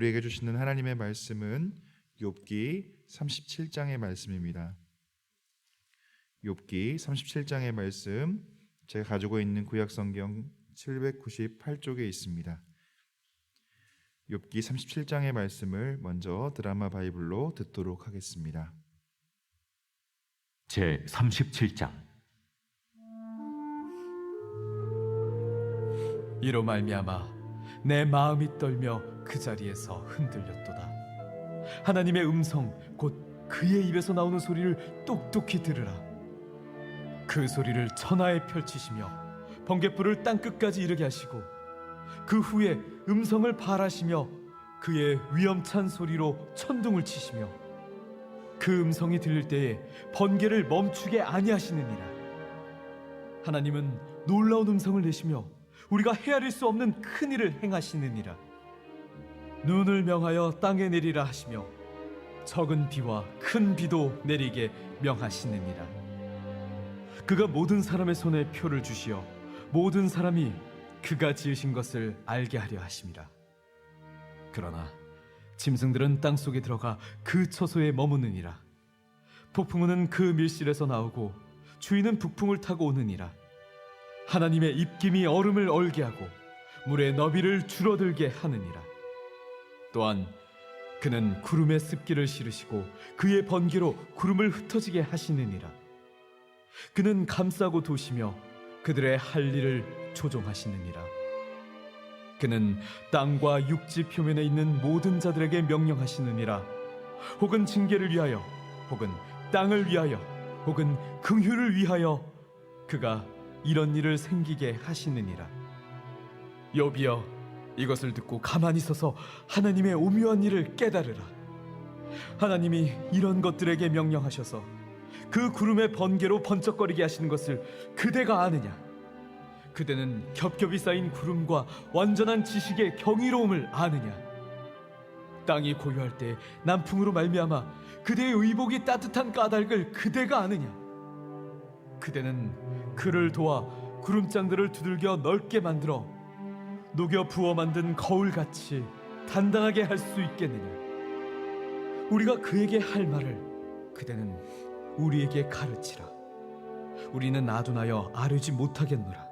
우리에게 주시는 하나님의 말씀은 욥기 37장의 말씀입니다. 욥기 37장의 말씀 제가 가지고 있는 구약 성경 798쪽에 있습니다. 욥기 37장의 말씀을 먼저 드라마 바이블로 듣도록 하겠습니다. 제 37장 이로 말미암아 내 마음이 떨며 그 자리에서 흔들렸도다. 하나님의 음성 곧 그의 입에서 나오는 소리를 똑똑히 들으라. 그 소리를 천하에 펼치시며 번갯불을 땅 끝까지 이르게 하시고 그 후에 음성을 발하시며 그의 위엄찬 소리로 천둥을 치시며 그 음성이 들릴 때에 번개를 멈추게 아니하시느니라. 하나님은 놀라운 음성을 내시며 우리가 헤아릴 수 없는 큰 일을 행하시느니라. 눈을 명하여 땅에 내리라 하시며 적은 비와 큰 비도 내리게 명하시느니라. 그가 모든 사람의 손에 표를 주시어 모든 사람이 그가 지으신 것을 알게 하려 하심이라. 그러나 짐승들은 땅 속에 들어가 그 처소에 머무느니라. 폭풍우는 그 밀실에서 나오고 주인은 북풍을 타고 오느니라. 하나님의 입김이 얼음을 얼게 하고 물의 너비를 줄어들게 하느니라. 또한 그는 구름에 습기를 실으시고 그의 번개로 구름을 흩어지게 하시느니라. 그는 감싸고 도시며 그들의 할 일을 조종하시느니라. 그는 땅과 육지 표면에 있는 모든 자들에게 명령하시느니라. 혹은 징계를 위하여, 혹은 땅을 위하여, 혹은 긍휼을 위하여 그가 이런 일을 생기게 하시느니라. 여비여 이것을 듣고 가만히 서서 하나님의 오묘한 일을 깨달으라. 하나님이 이런 것들에게 명령하셔서 그 구름의 번개로 번쩍거리게 하시는 것을 그대가 아느냐? 그대는 겹겹이 쌓인 구름과 완전한 지식의 경이로움을 아느냐? 땅이 고요할 때 남풍으로 말미암아 그대의 의복이 따뜻한 까닭을 그대가 아느냐? 그대는 그를 도와 구름장들을 두들겨 넓게 만들어 녹여 부어 만든 거울같이 단단하게 할 수 있겠느냐? 우리가 그에게 할 말을 그대는 우리에게 가르치라. 우리는 아둔하여 아뢰지 못하겠노라.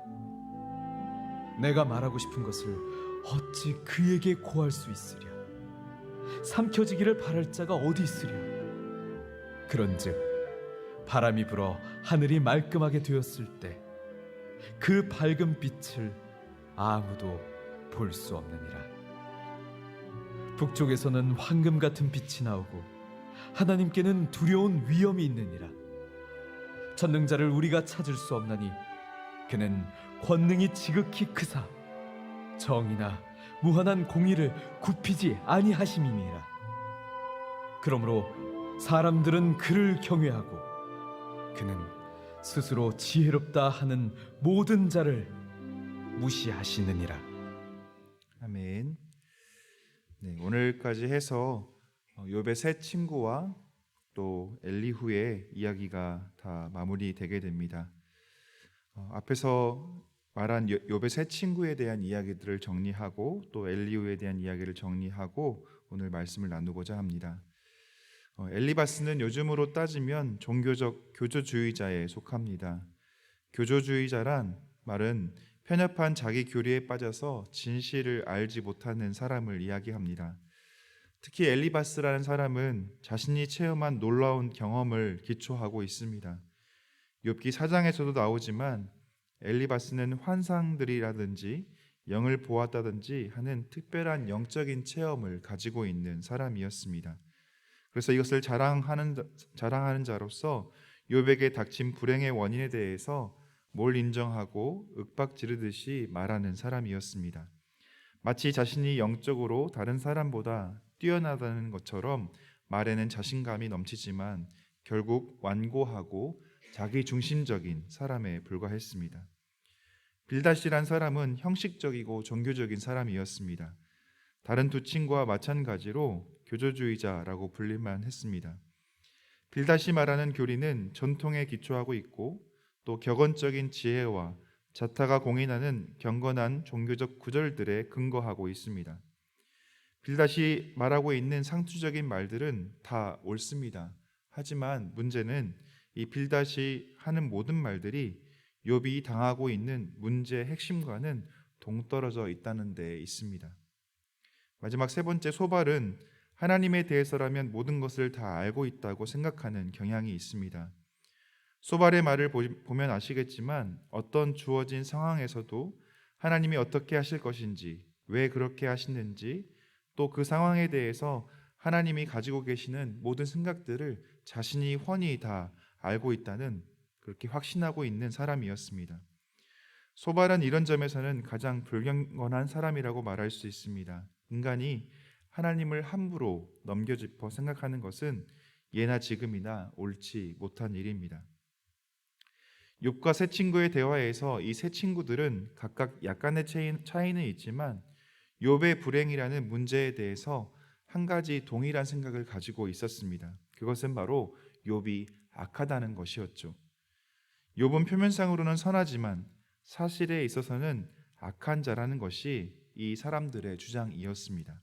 내가 말하고 싶은 것을 어찌 그에게 고할 수 있으랴? 삼켜지기를 바랄 자가 어디 있으랴? 그런즉 바람이 불어 하늘이 말끔하게 되었을 때 그 밝은 빛을 아무도 볼 수 없느니라. 북쪽에서는 황금 같은 빛이 나오고 하나님께는 두려운 위험이 있느니라. 전능자를 우리가 찾을 수 없나니 그는 권능이 지극히 크사 정의나 무한한 공의를 굽히지 아니하심이니라. 그러므로 사람들은 그를 경외하고 그는 스스로 지혜롭다 하는 모든 자를 무시하시느니라. 아멘. 네, 오늘까지 해서 어, 욥의 세 친구와 또 엘리후의 이야기가 다 마무리되게 됩니다. 어, 앞에서 말한 요- 욥의 세 친구에 대한 이야기들을 정리하고 또 엘리후에 대한 이야기를 정리하고 오늘 말씀을 나누고자 합니다. 어, 엘리바스는 요즘으로 따지면 종교적 교조주의자에 속합니다. 교조주의자란 말은 편협한 자기 교리에 빠져서 진실을 알지 못하는 사람을 이야기합니다. 특히 엘리바스라는 사람은 자신이 체험한 놀라운 경험을 기초하고 있습니다. 욥기 4장에서도 나오지만 엘리바스는 환상들이라든지 영을 보았다든지 하는 특별한 영적인 체험을 가지고 있는 사람이었습니다. 그래서 이것을 자랑하는 자- 자랑하는 자로서 욥에게 닥친 불행의 원인에 대해서 뭘 인정하고 윽박 지르듯이 말하는 사람이었습니다. 마치 자신이 영적으로 다른 사람보다 뛰어나다는 것처럼 말에는 자신감이 넘치지만 결국 완고하고 자기 중심적인 사람에 불과했습니다. 빌다시란 사람은 형식적이고 종교적인 사람이었습니다. 다른 두 친구와 마찬가지로 교조주의자라고 불릴만 했습니다. 빌다시 말하는 교리는 전통에 기초하고 있고 또 격언적인 지혜와 자타가 공인하는 경건한 종교적 구절들에 근거하고 있습니다. 빌다시 말하고 있는 상투적인 말들은 다 옳습니다. 하지만 문제는 이 빌다시 하는 모든 말들이 욥이 당하고 있는 문제의 핵심과는 동떨어져 있다는 데 있습니다. 마지막 세 번째 소발은 하나님에 대해서라면 모든 것을 다 알고 있다고 생각하는 경향이 있습니다. 소발의 말을 보- 보면 아시겠지만 어떤 주어진 상황에서도 하나님이 어떻게 하실 것인지, 왜 그렇게 하시는지, 또 그 상황에 대해서 하나님이 가지고 계시는 모든 생각들을 자신이 훤히 다 알고 있다는 그렇게 확신하고 있는 사람이었습니다. 소발은 이런 점에서는 가장 불경건한 사람이라고 말할 수 있습니다. 인간이 하나님을 함부로 넘겨짚어 생각하는 것은 예나 지금이나 옳지 못한 일입니다. 욥과 세 친구의 대화에서 이 세 친구들은 각각 약간의 차이- 차이는 있지만 욥의 불행이라는 문제에 대해서 한 가지 동일한 생각을 가지고 있었습니다. 그것은 바로 욥이 악하다는 것이었죠. 욥은 표면상으로는 선하지만 사실에 있어서는 악한 자라는 것이 이 사람들의 주장이었습니다.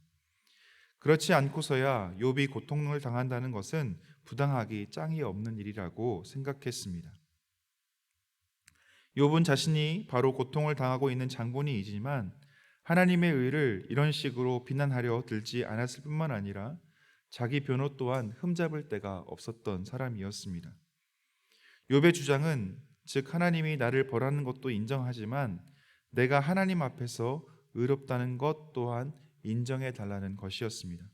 그렇지 않고서야 욥이 고통을 당한다는 것은 부당하기 짱이 없는 일이라고 생각했습니다. 욥은 자신이 바로 고통을 당하고 있는 장본인이지만 하나님의 의를 이런 식으로 비난하려 들지 않았을 뿐만 아니라 자기 변호 또한 흠잡을 데가 없었던 사람이었습니다. 욥의 주장은 즉 하나님이 나를 벌하는 것도 인정하지만 내가 하나님 앞에서 의롭다는 것 또한 인정해 달라는 것이었습니다.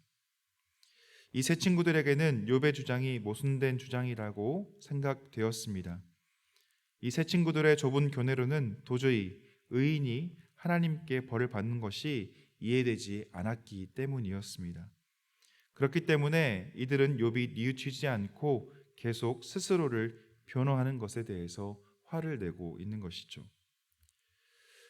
이 세 친구들에게는 욥의 주장이 모순된 주장이라고 생각되었습니다. 이 세 친구들의 좁은 교내로는 도저히 의인이 하나님께 벌을 받는 것이 이해되지 않았기 때문이었습니다. 그렇기 때문에 이들은 욥이 뉘우치지 않고 계속 스스로를 변호하는 것에 대해서 화를 내고 있는 것이죠.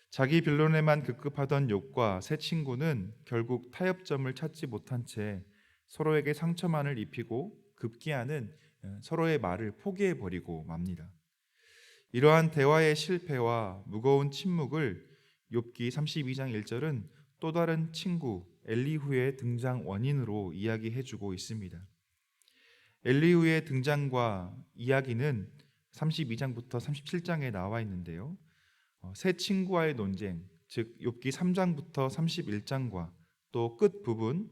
자기 변론에만 급급하던 욥과 세 친구는 결국 타협점을 찾지 못한 채 서로에게 상처만을 입히고 급기야는 어, 서로의 말을 포기해 버리고 맙니다. 이러한 대화의 실패와 무거운 침묵을 욥기 32장 1절은 또 다른 친구 엘리후의 등장 원인으로 이야기해 주고 있습니다. 엘리후의 등장과 이야기는 32장부터 37장에 나와 있는데요. 어, 새 친구와의 논쟁, 즉 욥기 3장부터 31장과 또 끝 부분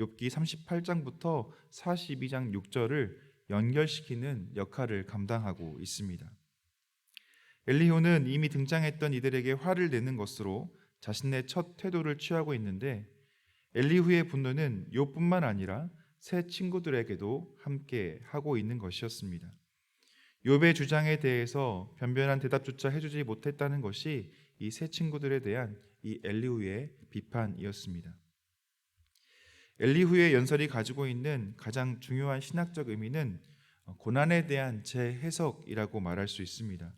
욥기 38장부터 42장 6절을 연결시키는 역할을 감당하고 있습니다. 엘리후는 이미 등장했던 이들에게 화를 내는 것으로 자신의 첫 태도를 취하고 있는데 엘리후의 분노는 욥뿐만 아니라 새 친구들에게도 함께 하고 있는 것이었습니다. 욥의 주장에 대해서 변변한 대답조차 해주지 못했다는 것이 이 새 친구들에 대한 이 엘리후의 비판이었습니다. 엘리후의 연설이 가지고 있는 가장 중요한 신학적 의미는 고난에 대한 재해석이라고 말할 수 있습니다.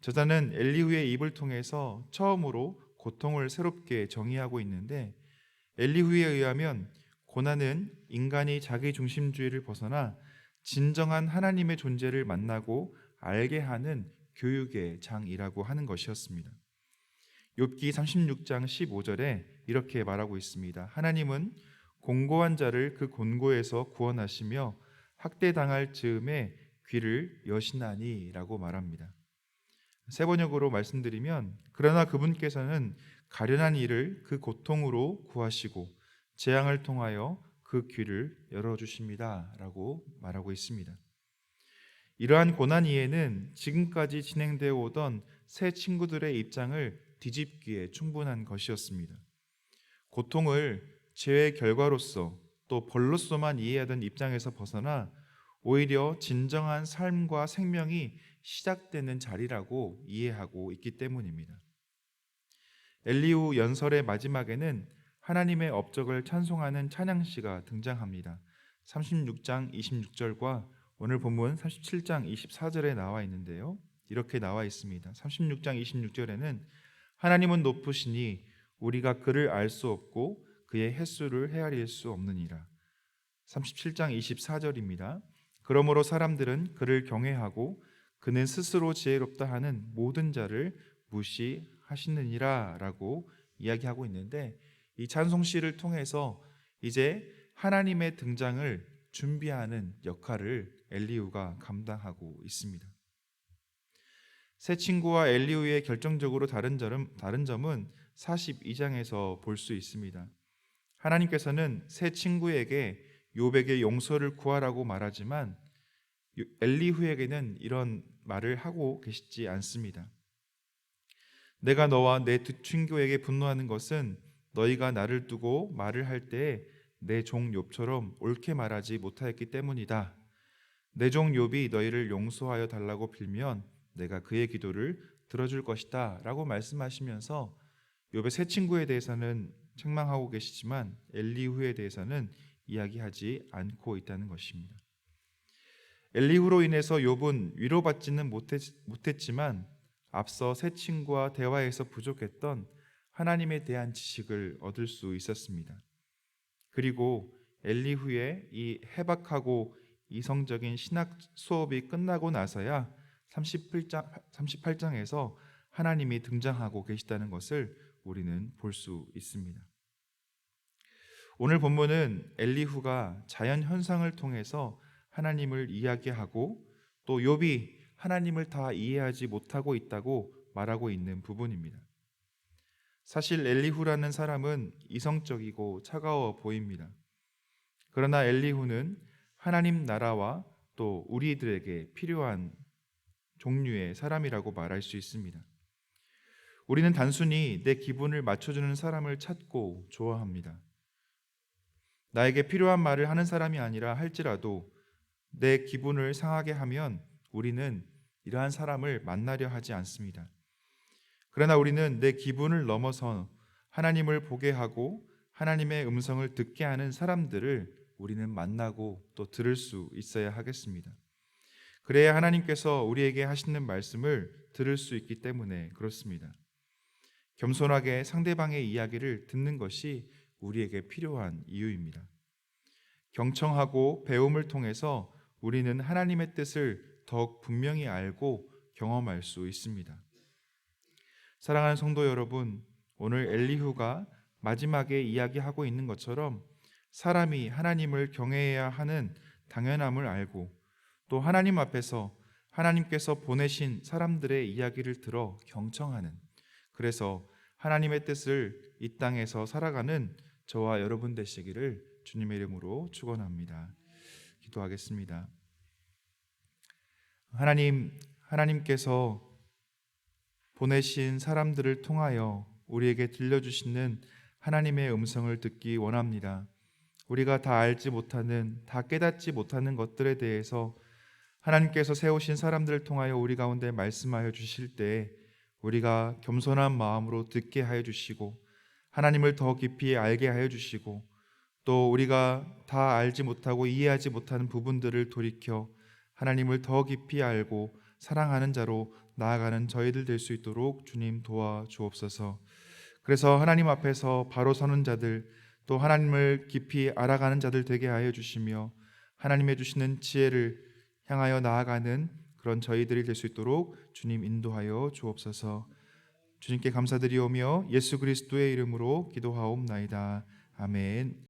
저자는 엘리후의 입을 통해서 처음으로 고통을 새롭게 정의하고 있는데 엘리후에 의하면 고난은 인간이 자기 중심주의를 벗어나 진정한 하나님의 존재를 만나고 알게 하는 교육의 장이라고 하는 것이었습니다. 욥기 36장 15절에 이렇게 말하고 있습니다. 하나님은 공고한 자를 그 곤고에서 구원하시며 학대당할 즈음에 귀를 여시나니라고 말합니다. 세 번역으로 말씀드리면 그러나 그분께서는 가련한 이를 그 고통으로 구하시고 재앙을 통하여 그 귀를 열어 주십니다라고 말하고 있습니다. 이러한 고난 이해는 지금까지 진행되어 오던 새 친구들의 입장을 뒤집기에 충분한 것이었습니다. 고통을 죄의 결과로서 또 벌로서만 이해하던 입장에서 벗어나 오히려 진정한 삶과 생명이 시작되는 자리라고 이해하고 있기 때문입니다. 엘리우 연설의 마지막에는 하나님의 업적을 찬송하는 찬양시가 등장합니다. 36장 26절과 오늘 본문 37장 24절에 나와 있는데요. 이렇게 나와 있습니다. 36장 26절에는 하나님은 높으시니 우리가 그를 알 수 없고 그의 횟수를 헤아릴 수 없느니라. 37장 24절입니다. 그러므로 사람들은 그를 경외하고 그는 스스로 지혜롭다 하는 모든 자를 무시하시느니라라고 이야기하고 있는데 이 찬송시를 통해서 이제 하나님의 등장을 준비하는 역할을 엘리후가 감당하고 있습니다. 새 친구와 엘리후의 결정적으로 다른 점은, 다른 점은 42장에서 볼 수 있습니다. 하나님께서는 새 친구에게 요백의 용서를 구하라고 말하지만 엘리후에게는 이런 말을 하고 계시지 않습니다. 내가 너와 내 두 친구에게 분노하는 것은 너희가 나를 두고 말을 할 때에 내 종 욥처럼 옳게 말하지 못하였기 때문이다. 내 종 욥이 너희를 용서하여 달라고 빌면 내가 그의 기도를 들어줄 것이다라고 말씀하시면서 욥의 새 친구에 대해서는 책망하고 계시지만 엘리후에 대해서는 이야기하지 않고 있다는 것입니다. 엘리후로 인해서 욥은 위로받지는 못했, 못했지만 앞서 새 친구와 대화에서 부족했던 하나님에 대한 지식을 얻을 수 있었습니다. 그리고 엘리후의 이 해박하고 이성적인 신학 수업이 끝나고 나서야 38장, 38장에서 하나님이 등장하고 계시다는 것을 우리는 볼 수 있습니다. 오늘 본문은 엘리후가 자연 현상을 통해서 하나님을 이야기하고 또 욥이 하나님을 다 이해하지 못하고 있다고 말하고 있는 부분입니다. 사실 엘리후라는 사람은 이성적이고 차가워 보입니다. 그러나 엘리후는 하나님 나라와 또 우리들에게 필요한 종류의 사람이라고 말할 수 있습니다. 우리는 단순히 내 기분을 맞춰주는 사람을 찾고 좋아합니다. 나에게 필요한 말을 하는 사람이 아니라 할지라도 내 기분을 상하게 하면 우리는 이러한 사람을 만나려 하지 않습니다. 그러나 우리는 내 기분을 넘어서 하나님을 보게 하고 하나님의 음성을 듣게 하는 사람들을 우리는 만나고 또 들을 수 있어야 하겠습니다. 그래야 하나님께서 우리에게 하시는 말씀을 들을 수 있기 때문에 그렇습니다. 겸손하게 상대방의 이야기를 듣는 것이 우리에게 필요한 이유입니다. 경청하고 배움을 통해서 우리는 하나님의 뜻을 더욱 분명히 알고 경험할 수 있습니다. 사랑하는 성도 여러분, 오늘 엘리후가 마지막에 이야기하고 있는 것처럼 사람이 하나님을 경외해야 하는 당연함을 알고 또 하나님 앞에서 하나님께서 보내신 사람들의 이야기를 들어 경청하는 그래서 하나님의 뜻을 이 땅에서 살아가는 저와 여러분 되시기를 주님의 이름으로 축원합니다. 기도하겠습니다. 하나님 하나님께서 보내신 사람들을 통하여 우리에게 들려주시는 하나님의 음성을 듣기 원합니다. 우리가 다 알지 못하는, 다 깨닫지 못하는 것들에 대해서 하나님께서 세우신 사람들을 통하여 우리 가운데 말씀하여 주실 때 우리가 겸손한 마음으로 듣게 하여 주시고 하나님을 더 깊이 알게 하여 주시고 또 우리가 다 알지 못하고 이해하지 못하는 부분들을 돌이켜 하나님을 더 깊이 알고 사랑하는 자로 나아가는 저희들 될 수 있도록 주님 도와 주옵소서. 그래서 하나님 앞에서 바로 서는 자들 또 하나님을 깊이 알아가는 자들 되게 하여 주시며 하나님의 주시는 지혜를 향하여 나아가는 그런 저희들이 될 수 있도록 주님 인도하여 주옵소서. 주님께 감사드리오며 예수 그리스도의 이름으로 기도하옵나이다. 아멘.